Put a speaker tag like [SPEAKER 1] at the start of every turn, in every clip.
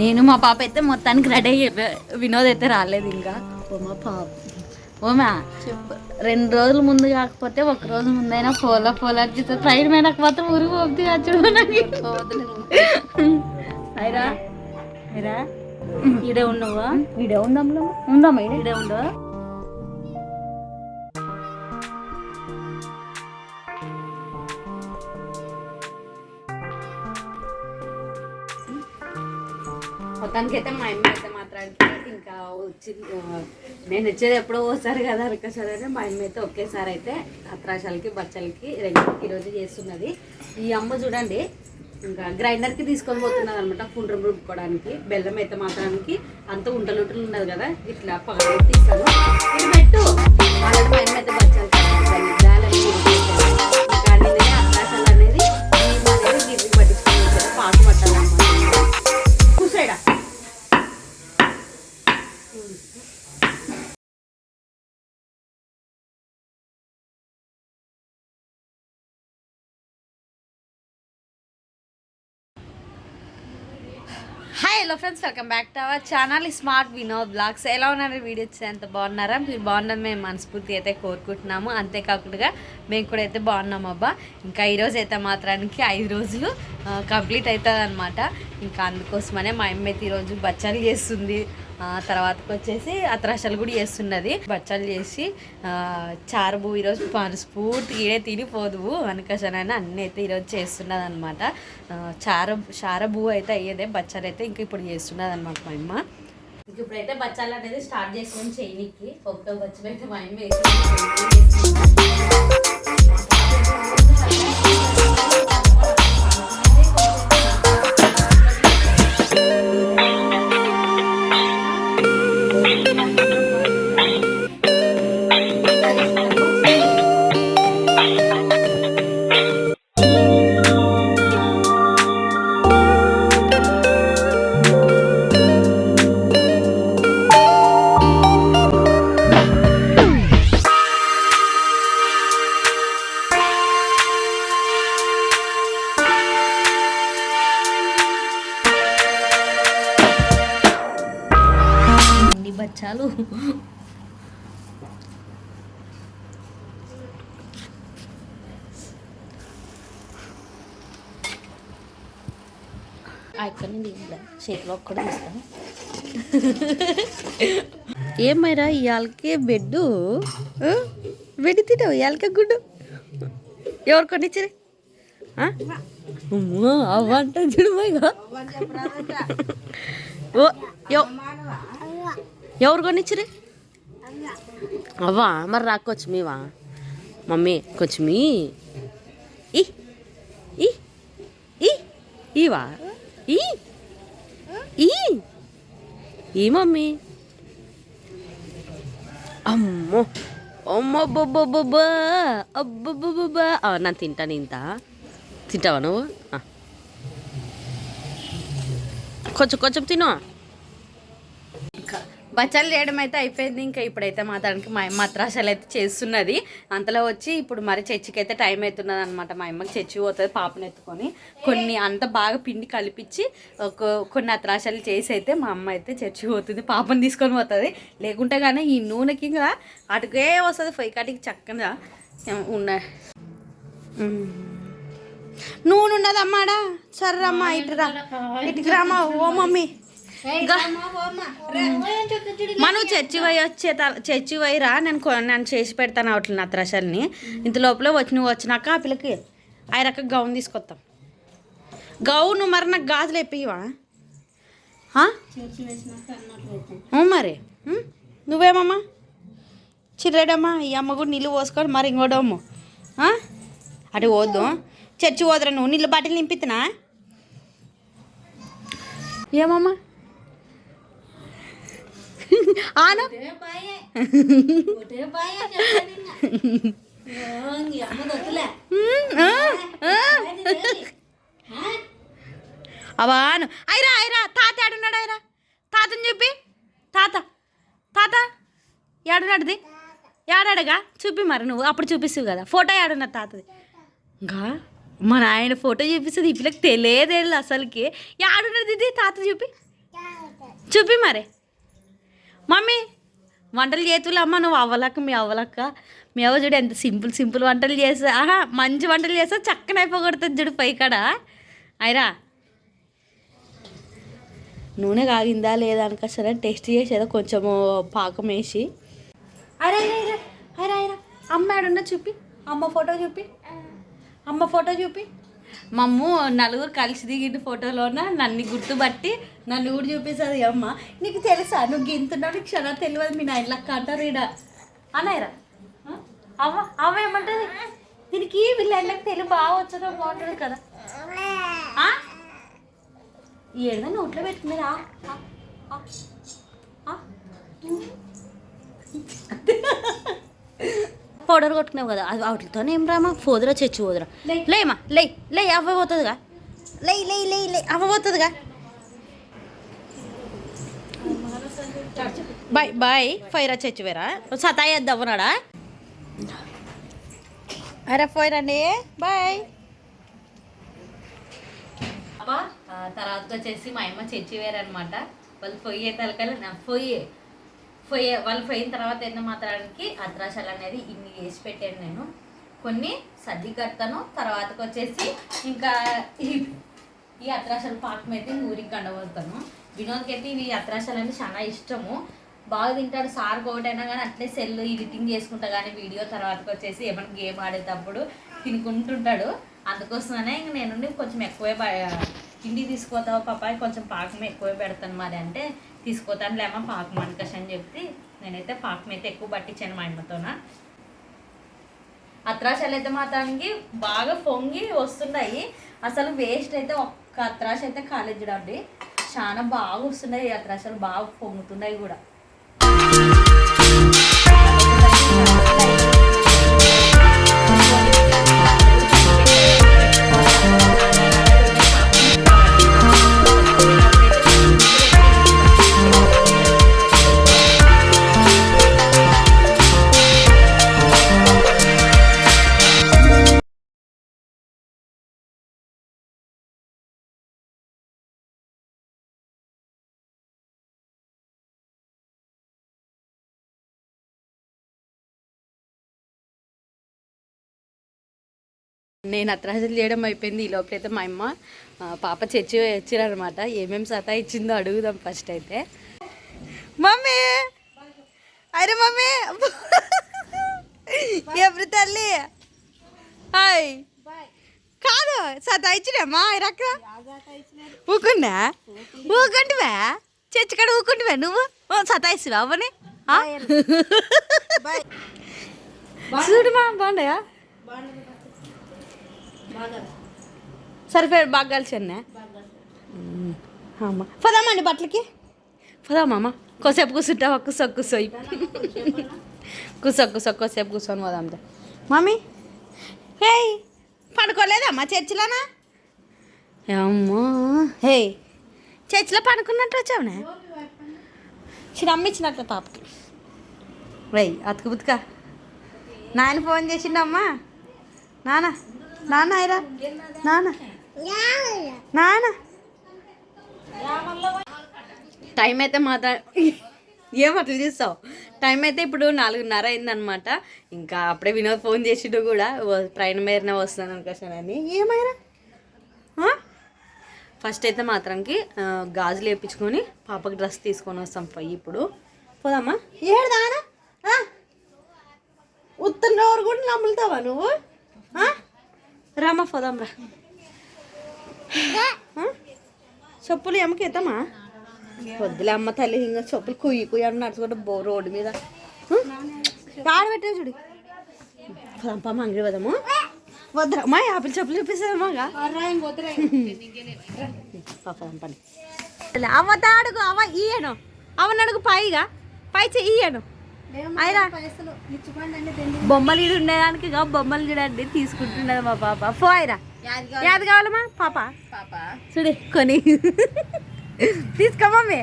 [SPEAKER 1] నేను మా పాప అయితే మొత్తానికి రెడీ అయ్యి వినోద్ అయితే రాలేదు ఇంకా. ఓ మా పాప. ఓమా రెండు రోజుల ముందు కాకపోతే ఒక రోజు ముందైనా పోలా పోలా అర్జిత ట్రైన్ మీద మాత్రం ఊరికి పోతుంది అయిరా?
[SPEAKER 2] ఈడే ఉండవా
[SPEAKER 1] వీడే ఉందాంలో. ఉందామా ఈడే
[SPEAKER 2] ఉండవా?
[SPEAKER 1] మొత్తానికి అయితే మా అమ్మ అయితే మాట్లాడితే ఇంకా వచ్చింది. నేను వచ్చేది ఎప్పుడో ఓసారి కదా అరకసారి అయితే మా అమ్మ అయితే ఒకేసారి అయితే అత్రాశాలకి బచ్చలకి రెండు ఈరోజు చేస్తున్నది. ఈ అమ్మ చూడండి ఇంకా గ్రైండర్కి తీసుకొని పోతున్నది అనమాట పుండ్రం రుబ్బుకోవడానికి బెల్లం అయితే మాత్రానికి అంత ఉంటలుంటలు ఉన్నది కదా ఇట్లా పగలు తీస్తాను పెట్టు. అలాంటి మా hello friends welcome back to our channel. Smart Vinod blogs. ఎలా ఉన్నారు? వీడియో ఎంత బాగున్నారా? మీరు బాగున్నది మేము మనస్ఫూర్తి అయితే కోరుకుంటున్నాము. అంతేకాకుండా మేము కూడా అయితే బాగున్నాము అబ్బా. ఇంకా ఈరోజు అయితే మాత్రానికి ఐదు రోజులు కంప్లీట్ అవుతుంది అనమాట ఇంకా అందుకోసమనే మా అమ్మ అయితే ఈరోజు బచ్చాలు చేస్తుంది. తర్వాతకి వచ్చేసి అత్రాశాలు కూడా చేస్తున్నది. బచ్చాలు చేసి చారుబు ఈరోజు మనస్ఫూర్తి ఈడే తినిపోదువు అనుకసనని అన్నీ అయితే ఈరోజు చేస్తున్నది అనమాట చార చారబు అయితే అయ్యేదే బచ్చాలు అయితే ఇంకా ఇప్పుడు చేస్తున్నది అనమాట మా అమ్మ. ఇప్పుడైతే బచ్చాలు అనేది స్టార్ట్ చేసుకొని చేయనికి. ఒకటో బచ్చం మా అమ్మ ఇన్ని బచ్చాలు అక్కడ నుండి చేతిలో ఒక్కడే ఇస్తాను ఏమైరా ఇవాళకే బెడ్డు? బెడ్ తింటావు ఇవాళకే గుడ్డు? ఎవరు కొనిచ్చిరి? అమ్మో అవ్వంట చూడు ఓ యో. ఎవరు కొనిచ్చిరి అవ్వా మరి రాకొచ్చు మీవా మమ్మీ కొంచెం మీ ఈ ఈ ఈ ఈవా? ఈ ఈ ఈ మమ్మీ. అమ్మో అమ్మో బొబ్బొబ్బొబ్బా అబ్బబ్బబ్బా నేను తింటాను ఇంత తింటావా నువ్వు? కొంచెం కొంచెం తిను. బచ్చాలు చేయడం అయితే అయిపోయింది. ఇంకా ఇప్పుడైతే మాత్రానికి మా అమ్మ అత్రాశాలు అయితే చేస్తున్నది. అంతలో వచ్చి ఇప్పుడు మరి చర్చికి అయితే టైం అవుతున్నది అనమాట మా అమ్మకి చర్చి పోతుంది పాపను ఎత్తుకొని. కొన్ని అంత బాగా పిండి కలిపించి ఒక కొన్ని అత్రాశాలు చేసి అయితే మా అమ్మ అయితే చర్చికి పోతుంది పాపను తీసుకొని పోతుంది. లేకుంటే కానీ ఈ నూనెకి ఇంకా అటుకే వస్తుంది పొయ్యి కాటికి చక్కగా ఉన్న. నూనె ఉన్నదమ్మాడా? సర్రమ్మా ఇటు రా ఇటుకు రామా ఓ మమ్మీ. మనం చర్చి పోయి వచ్చే చర్చి పోయి రా నేను నేను చేసి పెడతాను అవట్ల నా త్రషల్ని ఇంత లోపల వచ్చి నువ్వు వచ్చినాక ఆ పిల్లకి ఆ రకం గౌన్ తీసుకొస్తాం గౌను మరి నాకు గాజులు ఎప్పివా మరి? నువ్వేమమ్మా? చిర్రేడమ్మా ఈ అమ్మ కూడా నీళ్ళు పోసుకొని మరి ఇంకోడమ్ము ఆ? అటు పోద్దు. చర్చి పోదురా నువ్వు. నీళ్ళు బాటిల్ నింపిస్తున్నా ఏమమ్మా? ఆను అవాను అయిరా అయిరా తాత ఆడున్నాడు అయిరా తాతని చెప్పి తాత తాత ఏడున్నాడుది ఏడాడగా చూపి మరి నువ్వు అప్పుడు చూపిస్తావు కదా ఫోటో ఏడున్నా తాతది ఇంకా మా నాయన ఫోటో చూపిస్తుంది ఈ పిల్లకి తెలియదు అసలుకి ఏడున్నది ఇది తాత చూపి చూపి మరి మమ్మీ వంటలు చేతులు అమ్మ నువ్వు అవ్వలక్క మీ అవ్వలక్క. మీ అవ్వ చూడు ఎంత సింపుల్ సింపుల్ వంటలు చేస్తా. ఆహా మంచి వంటలు చేస్తా చక్కన అయిపోగొడుతుంది చూడు పైకాడ అయిరా. నూనె కాగిందా లేదా అనుక సరే టేస్ట్ చేసేదా కొంచెము పాకం వేసి. అరే అరే అరే అమ్మ ఆడున్నా చూపి. అమ్మ ఫోటో చూపి. అమ్మ ఫోటో చూపి. మమ్ము నలుగురు కలిసి దిగిన ఫోటోలోన నన్ను గుర్తుపట్టి నన్ను కూడా చూపిస్తుంది అమ్మ. నీకు తెలుసా? నువ్వు గింతున్నావు నీకు క్షణం తెలియదు మీ నాయన. లక్క అంటారు ఈడ. అన్నాయిరా అవ్వ అవ్వ ఏమంటుంది? దీనికి వీళ్ళకి తెలుగు బాగా వచ్చదో బాగుంటుంది కదా. ఆ? నోట్లో పెట్టుకున్నారా ఆ. పౌడర్ కొట్టుకున్నావు కదా అది వాటితో ఏం రామా? పోదురా చచ్చి పోదురా. లేమా లే లే అవ్వ పోతుందిగా లే లే లే లే అవ్వ పోతుందిగా బాయ్ బాయ్ ఫైరా చచ్చివేరా సతాయిద్దామన్నాడా అరే పోయిరండి బాయ్ అబ్బా తర్వాత వచ్చేసి మా అమ్మ చచ్చివేరనమాట వాళ్ళు పొయ్యే తలకలు నా పొయ్యే. పోయే వాళ్ళు పోయిన తర్వాత ఎన్న మాత్రానికి అత్రాశాలు అనేది ఇన్ని వేసి పెట్టాను నేను. కొన్ని సర్ది కడతాను తర్వాతకు వచ్చేసి ఇంకా ఈ ఈ అత్రాశాలు పాకం అయితే ఊరికి కండబోతాను వినోద్కి అయితే ఇవి అత్రాశాలు అంటే చాలా ఇష్టము. బాగా తింటాడు సార్ ఒకటైనా కానీ అట్లే సెల్ ఎడిటింగ్ చేసుకుంటా కానీ వీడియో తర్వాతకు వచ్చేసి ఏమైనా గేమ్ ఆడేటప్పుడు తినుకుంటుంటాడు. అందుకోసమనే ఇంక నేను కొంచెం ఎక్కువే ఇంటికి తీసుకుపోతావు పాపాయి కొంచెం పాకం ఎక్కువ పెడతాను మరి అంటే తీసుకుపోతాను. లేమా పాకం అనుకష్ అని చెప్పి నేనైతే పాకం అయితే ఎక్కువ పట్టించాను మా అమ్మతోన. అత్రాశాలు అయితే మాత్రానికి బాగా పొంగి వస్తున్నాయి. అసలు వేస్ట్ అయితే ఒక్క అత్రాశ అయితే కాలేజ్ చూడండి. చాలా బాగా వస్తున్నాయి ఈ అత్రాశాలు బాగా పొంగుతున్నాయి కూడా. నేను అత్రాశలు చేయడం అయిపోయింది. ఈ లోపలైతే మా అమ్మ పాప చర్చి వచ్చిరనమాట ఏమేమి సతా ఇచ్చిందో అడుగుదాం ఫస్ట్ అయితే. మమ్మీ! అరే మమ్మీ! ఎప్పుడు తల్లి? హాయ్. కాదు సతా ఇచ్చినమ్మా రక్క? ఊకున్నా ఊకుంటివా చర్చి కాడ ఊకుంటివా నువ్వు? ఓ సతాయిస్తువా అవ్వని ఆ? చూడుమా బాగుండయా? సరిపోయాడు బాగా కలిసి అన్నా అమ్మ. పదామండి బట్టలకి. పదామమ్మ కొసేపు కూర్చుంటావా కూసో కూసోయి కూసో కూసో కొసేపు కూర్చొని పోదాందా మమ్మీ. హేయ్ పడుకోలేదమ్మా చర్చిలోనా? అమ్మో హే చర్చిలో పడుకున్నట్టు వచ్చావునే? చిన్న అమ్మ ఇచ్చినట్లే పాపకి. రై అతుకు బుతుక. నాయన ఫోన్ చేసిండమ్మా. నాన్న నాన్న అయిరా. నాన్న. నాన్న. టైం అయితే మాత ఏం అట్లా చూస్తావు? టైం అయితే ఇప్పుడు నాలుగున్నర అయిందనమాట ఇంకా అప్పుడే వినోద్ ఫోన్ చేసిండు కూడా. ట్రైన్ మీదనే వస్తాను అనుకోసానని ఏమైనా ఫస్ట్ అయితే మాత్రంకి గాజులు వేయించుకొని పాపకి డ్రెస్ తీసుకొని వస్తాం పోయి ఇప్పుడు. పోదామా? ఏడుదానా ఉత్తర కూడా నమ్ములుతావా నువ్వు? రామా పోదాం రా. చెప్పులు ఎమ్మకేద్దామా? వద్దులే అమ్మ తల్లి ఇంకా చెప్పులు కుయ్యి కుయ్యి అని నడుచుకుంటే బో రోడ్డు మీద. ఆడబెట్టే చూడు. పంపమ్మ అంగడి పోదాము. వద్దురా. మా యాపిల్ చెప్పులు చూపిస్తామా పాపం అమ్మ అవ్వ తాడుగు అవ్వ ఇయ్యను అవని పైగా. పై చెయ్యను బొమ్మలు ఈడు ఉండేదానికి బొమ్మలు చూడండి తీసుకుంటున్నది మా పాప. పోయిరా యాది కావాలమ్మా? పాప. చూడు కొని. తీసుకో మమ్మీ.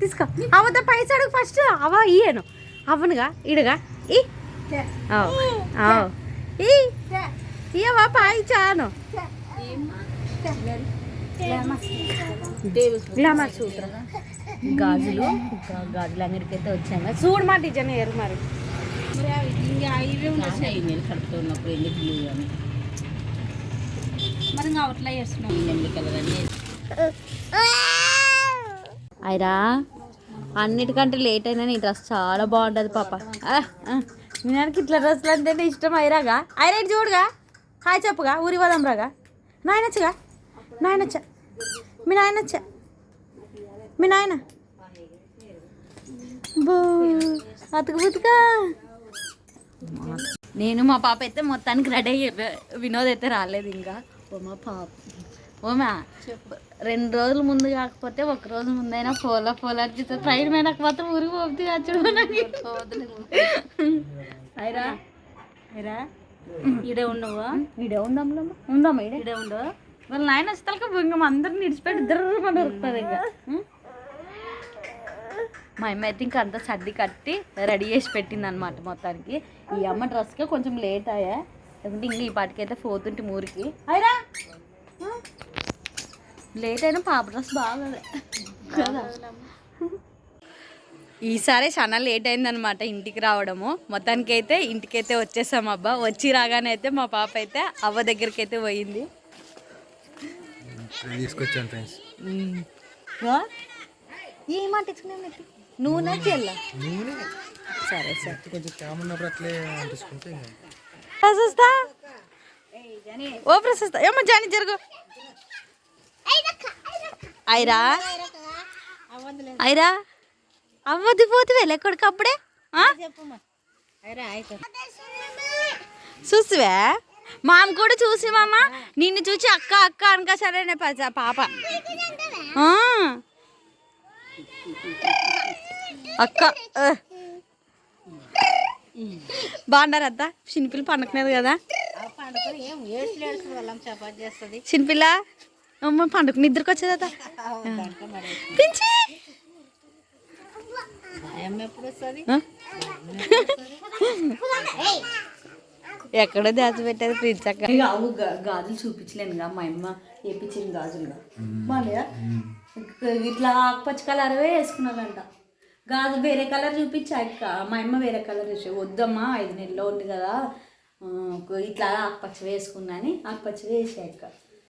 [SPEAKER 1] తీసుకో. అవత పైసా అడుగు ఫస్ట్. అవ ఇయ్యను అవునుగా ఇడుగా ఈ. ఇయ్యవా పాయి చాను
[SPEAKER 2] ఇలా మరి చూడరా
[SPEAKER 1] గాజులు ఇంకా గాజులు అంగడికి అయితే వచ్చాము చూడు మా డిజైన్ ఏరు మరి.
[SPEAKER 2] ఇంకా ఇవే ఉన్నాయి నేను కడుపుతూ ఉన్నప్పుడు ఎందుకు లేవు అని. మరి ఇంకా అట్లా చేస్తున్నాం ఎన్ని కలర్ అని
[SPEAKER 1] అయిరా అన్నిటికంటే లేట్ అయినా నీ డ్రెస్ చాలా బాగుంటుంది పాప. నాన్నకి ఇట్లా డ్రెస్సులు అంటేనే ఇష్టం అయిరాగా? అయిరా ఇటు చూడుగా. హాయ్ చెప్పుగా ఊరి పోదాం రాగా నాయనొచ్చుగా? నాయనొచ్చా. మీ నాయనొచ్చా. మీ నాయన. బో అతుకు బుతుకా. నేను మా పాప అయితే మొత్తానికి రెడీ అయ్యి వినోద్ అయితే రాలేదు ఇంకా. ఓ మా పాప. ఓమా రెండు రోజుల ముందు కాకపోతే ఒక రోజు ముందైనా పోలా పోలా అనిపిస్తుంది. ట్రైన్ మీద మాత్రం ఊరికి పోతుంది చూడడానికి అయిరా. అయిరా?
[SPEAKER 2] ఇడే ఉండవా?
[SPEAKER 1] ఇడే ఉందాం ఉందామా ఇడే
[SPEAKER 2] ఇడే ఉండవా?
[SPEAKER 1] వాళ్ళ నాయన వస్తాక ఇంకా అందరిని నిడిచిపెట్టి ఇద్దరు మన దొరుకుతుంది ఇంకా? మా అమ్మ అయితే ఇంకా అంతా సర్ది కట్టి రెడీ చేసి పెట్టింది అనమాట మొత్తానికి. ఈ అమ్మ డ్రెస్కే కొంచెం లేట్ అయ్యా. లేకుంటే ఇంకా ఈ పాటికైతే పోతుంటే ఊరికి. అయిరా! లేట్ అయినా పాప డ్రెస్ బాగా కదా? ఈసారి చాలా లేట్ అయిందనమాట ఇంటికి రావడము. మొత్తానికి అయితే ఇంటికైతే వచ్చేసాం అబ్బా. వచ్చి రాగానే అయితే మా పాప అయితే అవ్వ దగ్గరికి అయితే పోయింది.
[SPEAKER 3] తీసుకొచ్చాను ఫ్రెండ్స్
[SPEAKER 1] వా? నూనె తెల్ల
[SPEAKER 3] నూనె.
[SPEAKER 1] సరే సరే.
[SPEAKER 3] కొంచెం తేమ ఉన్నప్పుడు అట్లే
[SPEAKER 1] ప్రశస్త? ఓ ప్రశస్త. ఏమో జాని జరుగు. ఐరా? ఐరా? అవ్వది పోతే ఎక్కడికి అప్పుడే? చూసివే మామ కూడా చూసి మామ నిన్ను చూసి అక్క అక్క అనక సరేనే పాప. అక్క ఆ. బాగున్నారు చిన్నపిల్ల పండుకునేది కదా. చిన్నపిల్ల అమ్మ పండుగ నిద్రకు వచ్చేది అత్త. పించి.
[SPEAKER 2] భయం ఎప్పుడు వస్తుంది
[SPEAKER 1] ఆ? ఎక్కడో అక్క. అవు గాజులు చూపించలేనుగా మా అమ్మ వేపించింది గాజులుగా మళ్ళీ ఇట్లా ఆకుపచ్చ కలర్వే వేసుకున్నానంట గాజు వేరే కలర్ చూపించా అక్క. మా అమ్మ వేరే కలర్ వేసే వద్దమ్మా ఐదు నెలలో ఉంది కదా. ఇట్లా ఆకుపచ్చ వేసుకున్నాని ఆకుపచ్చ వేసాక అక్క.